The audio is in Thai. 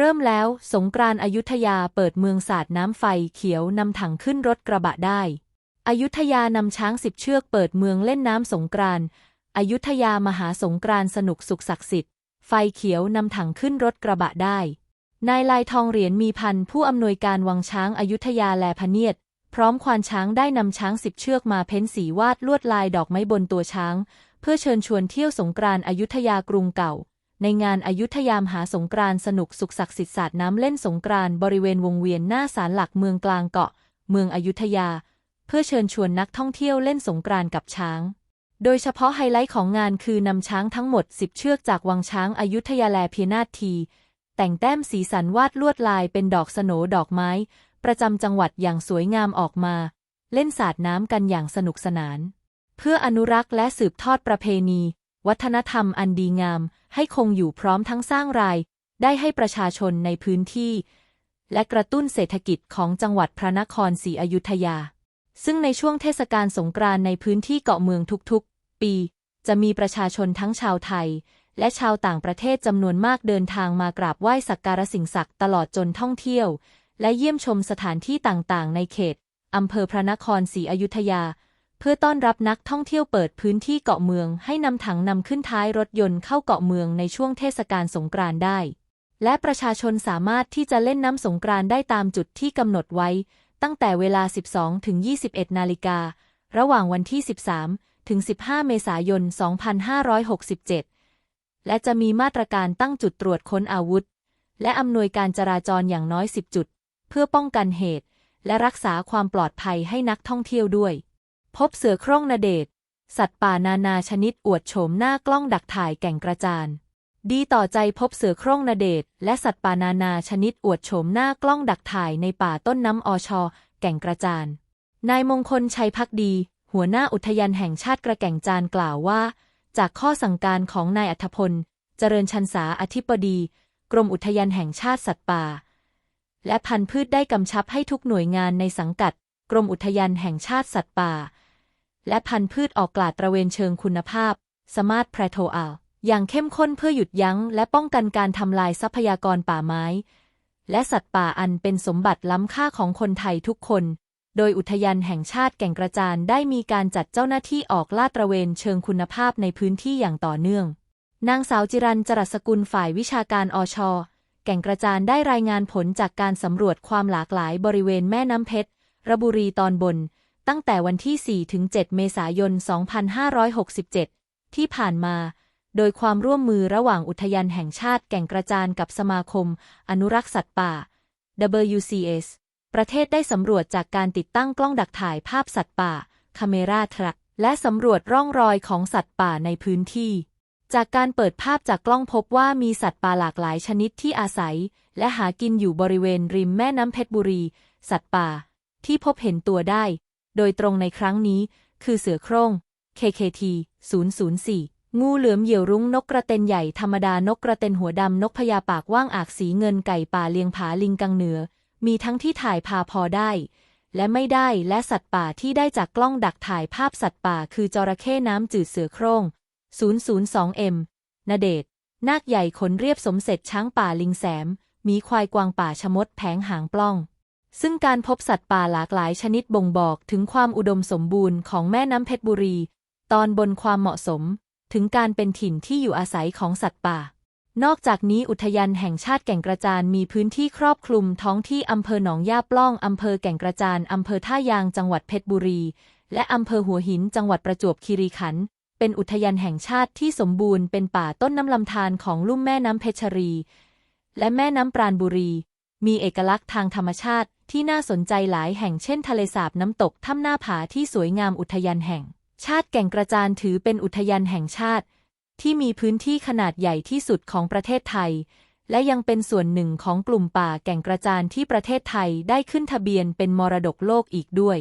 เริ่มแล้วสงกรานต์อยุธยาเปิดเมืองสาดน้ำไฟเขียวนำถังขึ้นรถกระบะได้อยุธยานำช้างสิบเชือกเปิดเมืองเล่นน้ำสงกรานต์อยุธยามหาสงกรานต์สนุกสุขศักดิ์สิทธิ์ ไฟเขียวนำถังขึ้นรถกระบะได้ นายลายทองเหรียญมีพันผู้อำนวยการวังช้างอยุธยาแลพเนียด พร้อมควานช้างได้นำช้างสิบเชือกมาเพ้นสีวาดลวดลายดอกไม้บนตัวช้าง เพื่อเชิญชวนเที่ยวสงกรานต์อยุธยากรุงเก่า ในงานอายุธยามหาสงกรานต์สนุกสุขศักดิ์สิทธิ์ศาสตร์น้ำเล่นสงกรานต์บริเวณวงเวียนหน้าศาลหลักเมืองกลางเกาะ เมืองอยุธยา เพื่อเชิญชวนนักท่องเที่ยวเล่นสงกรานต์กับช้าง โดยเฉพาะไฮไลท์ของงานคือนำช้างทั้งหมด 10 เชือกจากวังช้างอายุทยาแลเพียนาที แต่งแต้มสีสันวาดลวดลายเป็นดอกสโนดอกไม้ ประจำจังหวัดอย่างสวยงามออกมา เล่นสาดน้ำกันอย่างสนุกสนาน เพื่ออนุรักษ์และสืบทอดประเพณี วัฒนธรรมอันดีงาม ให้คงอยู่พร้อมทั้งสร้างราย ได้ให้ประชาชนในพื้นที่ และกระตุ้นเศรษฐกิจของจังหวัดพระนครศรีอยุธยา ซึ่งในช่วงเทศกาลสงกรานต์ในพื้นที่เกาะเมืองทุกๆ ปี จะมีประชาชนทั้งชาวไทย และชาวต่างประเทศจำนวนมากเดินทางมากราบไหว้สักการะสิ่งศักดิ์ตลอดจนท่องเที่ยว และเยี่ยมชมสถานที่ต่างๆ ในเขตอำเภอพระนครศรีอยุธยา เพื่อต้อนรับนักท่องเที่ยวเปิดพื้นที่เกาะเมืองให้นำถังนำขึ้นท้ายรถยนต์เข้าเกาะเมืองในช่วงเทศกาลสงกรานต์ได้ และประชาชนสามารถที่จะเล่นน้ำสงกรานต์ได้ตามจุดที่กำหนดไว้ ตั้งแต่เวลา 12 ถึง 21 นาฬิกา ระหว่างวันที่ 13 ถึง 15 เมษายน 2567 และจะมีมาตรการตั้งจุดตรวจค้นอาวุธ และอำนวยการจราจรอย่างน้อย 10 จุด เพื่อป้องกันเหตุ และรักษาความปลอดภัยให้นักท่องเที่ยวด้วย พบเสือโคร่งนาเดชสัตว์ป่านานาชนิดอวดโฉมหน้ากล้องดักถ่ายแก่งกระจาน ดีต่อใจพบเสือโคร่งนาเดชและสัตว์ป่านานาชนิดอวดโฉมหน้ากล้องดักถ่ายในป่าต้นน้ำอชแก่งกระจาน นายมงคลชัยพักดี หัวหน้าอุทยานแห่งชาติกระแก่งจานกล่าวว่า จากข้อสั่งการของนายอัธพล เจริญชันษาอธิบดี กรมอุทยานแห่งชาติสัตว์ป่า และพันธุ์พืชได้กำชับให้ทุกหน่วยงานในสังกัด กรมอุทยานแห่งชาติสัตว์ป่า และพันธุ์พืชออกกลาดตระเวนเชิงคุณภาพ สมาร์ทแพรโทอัลอย่างเข้มข้นเพื่อหยุดยั้ง และป้องกันการทำลายทรัพยากรป่าไม้ และสัตว์ป่าอันเป็นสมบัติล้ำค่าของคนไทยทุกคน โดยอุทยานแห่งชาติแก่งกระจานได้มีการจัดเจ้าหน้าที่ออกลาดตระเวนเชิงคุณภาพในพื้นที่อย่างต่อเนื่อง นางสาวจิรันจรัสกุลฝ่ายวิชาการอชแก่งกระจานได้รายงานผลจากการสำรวจความหลากหลายบริเวณแม่น้ำเพชรระบุรีตอนบน ตั้งแต่วันที่4-7เมษายน 2567 ที่ผ่านมา โดยความร่วมมือระหว่างอุทยานแห่งชาติแก่งกระจานกับสมาคม อนุรักษ์สัตว์ป่า WCS ประเทศได้สำรวจจากการติดตั้งกล้องดักถ่ายภาพสัตว์ป่าคาเมราทรักและสำรวจร่องรอยของสัตว์ป่าในพื้นที่ จากการเปิดภาพจากกล้องพบว่ามีสัตว์ป่าหลากหลายชนิดที่อาศัย และหากินอยู่บริเวณริมแม่น้ำเพชรบุรี สัตว์ป่า ที่พบเห็นตัวได้ โดยตรงในครั้งนี้ คือเสือโคร่ง KKT 004 งูเหลือมเหยี่ยวรุ้งนกกระเต็นใหญ่ธรรมดานกกระเต็นหัวดำนกพญาปากว่างอากสีเงินไก่ป่าเลียงผาลิงกังเหนือ มีทั้งที่ถ่ายพาพอได้ และไม่ได้และสัตว์ป่าที่ได้จากกล้องดักถ่ายภาพสัตว์ป่า คือจระเข้น้ำจืดเสือโคร่ง 002M นเดชนาคใหญ่ขนเรียบสมเสร็จช้างป่าลิงแสมมีควายกวางป่าชะมดแผงหางปล้อง ซึ่งการพบสัตว์ป่าหลากหลายชนิดบ่งบอกถึงความอุดมสมบูรณ์ของแม่น้ำเพชรบุรี ตอนบนความเหมาะสม ถึงการเป็นถิ่นที่อยู่อาศัยของสัตว์ป่า นอกจากนี้อุทยานแห่งชาติแก่งกระจานมีพื้นที่ครอบคลุมท้องที่อำเภอหนองย่าปล้องอำเภอแก่งกระจานอำเภอท่ายางจังหวัดเพชรบุรี และอำเภอหัวหินจังหวัดประจวบคีรีขันธ์เป็นอุทยานแห่งชาติที่สมบูรณ์เป็นป่าต้นน้ำลำธารของลุ่มแม่น้ำเพชรีและแม่น้ำปราณบุรี มีเอกลักษณ์ทางธรรมชาติ ที่น่าสนใจหลายแห่งเช่นทะเลสาบน้ำตกถ้ำหน้าผาที่สวยงามอุทยานแห่ง ชาติแก่งกระจานถือเป็นอุทยานแห่งชาติ ที่มีพื้นที่ขนาดใหญ่ที่สุดของประเทศไทย และยังเป็นส่วนหนึ่งของกลุ่มป่าแก่งกระจานที่ประเทศไทยได้ขึ้นทะเบียนเป็นมรดกโลกอีกด้วย